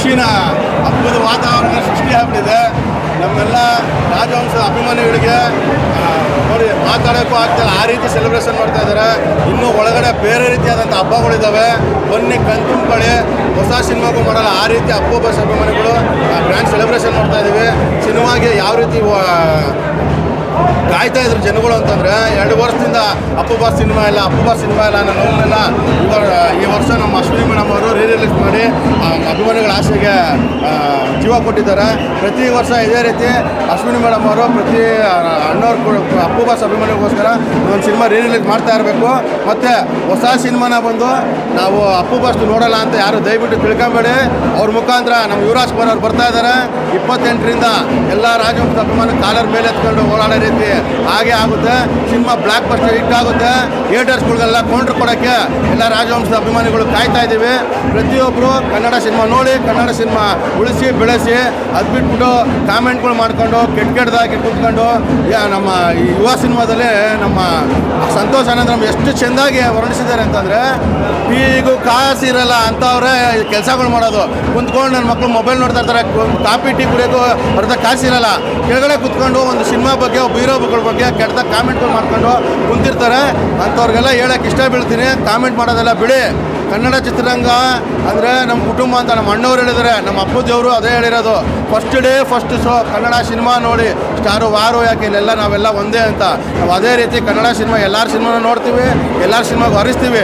ಖುಷಿನ ಹಬ್ಬದ ವಾತಾವರಣ ಸೃಷ್ಟಿ ಆಗ್ಬಿಟ್ಟಿದೆ. ನಮ್ಮೆಲ್ಲ ರಾಜವಂಶದ ಅಭಿಮಾನಿಗಳಿಗೆ ನೋಡಿ, ಮಾತಾಡೋಕ್ಕೂ ಆಗ್ತಿಲ್ಲ ಆ ರೀತಿ ಸೆಲೆಬ್ರೇಷನ್ ಮಾಡ್ತಾ ಇದ್ದಾರೆ. ಇನ್ನೂ ಒಳಗಡೆ ಬೇರೆ ರೀತಿಯಾದಂಥ ಹಬ್ಬಗಳಿದ್ದಾವೆ ಬನ್ನಿ ಕಣ್ತುಂಬಳಿ ಹೊಸ ಸಿನಿಮಾಗೂ ಮಾಡಲ್ಲ. ಆ ರೀತಿ ಹಬ್ಬ ಬಸ್ ಅಭಿಮಾನಿಗಳು ಗ್ರ್ಯಾಂಡ್ ಸೆಲೆಬ್ರೇಷನ್ ಮಾಡ್ತಾ ಇದ್ದೀವಿ. ಸಿನಿಮಾಗೆ ಯಾವ ರೀತಿ ಕಾಯ್ತಾ ಇದ್ರು ಜನಗಳು ಅಂತಂದರೆ, ಎರಡು ವರ್ಷದಿಂದ ಅಪ್ಪು, ಬಾಸ್ ಸಿನಿಮಾ ಇಲ್ಲ, ಅಪ್ಪು, ಬಾಸ್ ಸಿನಿಮಾ ಇಲ್ಲ ಅನ್ನೋ ನೋವನ್ನೆಲ್ಲ ಈ ವರ್ಷ ನಮ್ಮ ಅಶ್ವಿನಿ ಮೇಡಮ್ ಮಾಡಿ ಅಭಿಮಾನಿಗಳ ಆಸೆಗೆ ಜೀವ ಕೊಟ್ಟಿದ್ದಾರೆ. ಪ್ರತಿ ವರ್ಷ ಇದೇ ರೀತಿ ಅಶ್ವಿನಿ ಮೇಡಮ್ ಅವರು ಪ್ರತಿ ಅಣ್ಣವ್ರ ಅಪ್ಪು ಬಾಸ್ ಅಭಿಮಾನಿಗೋಸ್ಕರ ಒಂದು ಸಿನಿಮಾ ರೀ ರಿಲೀಸ್ ಮಾಡ್ತಾ ಇರಬೇಕು. ಮತ್ತು ಹೊಸ ಸಿನಿಮಾನ ಬಂದು ನಾವು ಅಪ್ಪು ಬಾಸ್ ನೋಡಲ್ಲ ಅಂತ ಯಾರು ದಯವಿಟ್ಟು ತಿಳ್ಕೊಬೇಡಿ. ಅವ್ರ ಮುಖಾಂತರ ನಮ್ಮ ಯುವರಾಜ್ ಕುಮಾರ್ ಅವ್ರು ಬರ್ತಾ ಇದ್ದಾರೆ. ಇಪ್ಪತ್ತೆಂಟರಿಂದ ಎಲ್ಲ ರಾಜವಂಶದ ಅಭಿಮಾನ ಕಾಲರ್ ಮೇಲೆ ಎತ್ಕೊಂಡು ಓಡಾಡೋ ರೀತಿ ಹಾಗೆ ಆಗುತ್ತೆ. ಸಿನಿಮಾ ಬ್ಲಾಕ್ ಬಸ್ಟರ್ ಹಿಟ್ ಆಗುತ್ತೆ. ಥಿಯೇಟರ್ಸ್ಗಳಿಗೆಲ್ಲ ಕೌಂಟ್ರ್ ಕೊಡೋಕ್ಕೆ ಎಲ್ಲ ರಾಜವಂಶದ ಅಭಿಮಾನಿಗಳು ಕಾಯ್ತಾ ಇದ್ದೀವಿ. ಪ್ರತಿಯೊಬ್ಬರು ಕನ್ನಡ ಸಿನಿಮಾ ನೋಡಿ, ಕನ್ನಡ ಸಿನಿಮಾ ಉಳಿಸಿ ಬೆಳೆಸಿ ಅದು ಬಿಟ್ಬಿಟ್ಟು ಕಾಮೆಂಟ್ಗಳು ಮಾಡ್ಕೊಂಡು, ಕೆಟ್ಟ ಕೆಟ್ಟದಾಗಿ ಕೂತ್ಕೊಂಡು ನಮ್ಮ ಯುವ ಸಿನಿಮಾದಲ್ಲಿ ನಮ್ಮ ಸಂತೋಷ್ ಅನಂದ್ರಮ್ ಎಷ್ಟು ಚೆಂದಾಗಿ ವರ್ಣಿಸಿದ್ದಾರೆ ಅಂತಂದರೆ, ಈಗೂ ಕಾಸಿರಲ್ಲ ಅಂಥವ್ರೆ ಕೆಲಸಗಳು ಮಾಡೋದು. ಕುಂತ್ಕೊಂಡು ನನ್ನ ಮಕ್ಕಳು ಮೊಬೈಲ್ ನೋಡ್ತಾ ಇರ್ತಾರೆ ಕಾಪಿ ಟೀ ಕುಡಿಯೋದು ಅರ್ಧ ಇರಲ್ಲ ಕೆಳಗಡೆ ಕುತ್ಕೊಂಡು ಒಂದು ಸಿನಿಮಾ ಬಗ್ಗೆ, ಒಬ್ಬ ಬಗ್ಗೆ ಕೆಟ್ಟದಾಗ ಕಾಮೆಂಟ್ಗಳು ಮಾಡ್ಕೊಂಡು ಕುಂತಿರ್ತಾರೆ. ಅಂಥವ್ರಿಗೆಲ್ಲ ಹೇಳೋಕ್ಕೆ ಇಷ್ಟ ಬೀಳ್ತೀನಿ ಕಾಮೆಂಟ್ ಮಾಡೋದೆಲ್ಲ ಬಿಡಿ. ಕನ್ನಡ ಚಿತ್ರರಂಗ ಅಂದರೆ ನಮ್ಮ ಕುಟುಂಬ ಅಂತ ನಮ್ಮ ಅಣ್ಣವ್ರು ಹೇಳಿದರೆ, ನಮ್ಮ ಅಪ್ಪದೇವರು ಅದೇ ಹೇಳಿರೋದು. First day first show Kannada cinema ನೋಡಿ, ಸ್ಟಾರು ವಾರು ಯಾಕೆ ಇಲ್ಲೆಲ್ಲ ನಾವೆಲ್ಲ ಒಂದೇ ಅಂತ. ನಾವು ಅದೇ ರೀತಿ ಕನ್ನಡ ಸಿನಿಮಾ ಎಲ್ಲರ ಸಿನಿಮಾನ ನೋಡ್ತೀವಿ, ಎಲ್ಲರ ಸಿನಿಮಾಗೂ ಹರಿಸ್ತೀವಿ.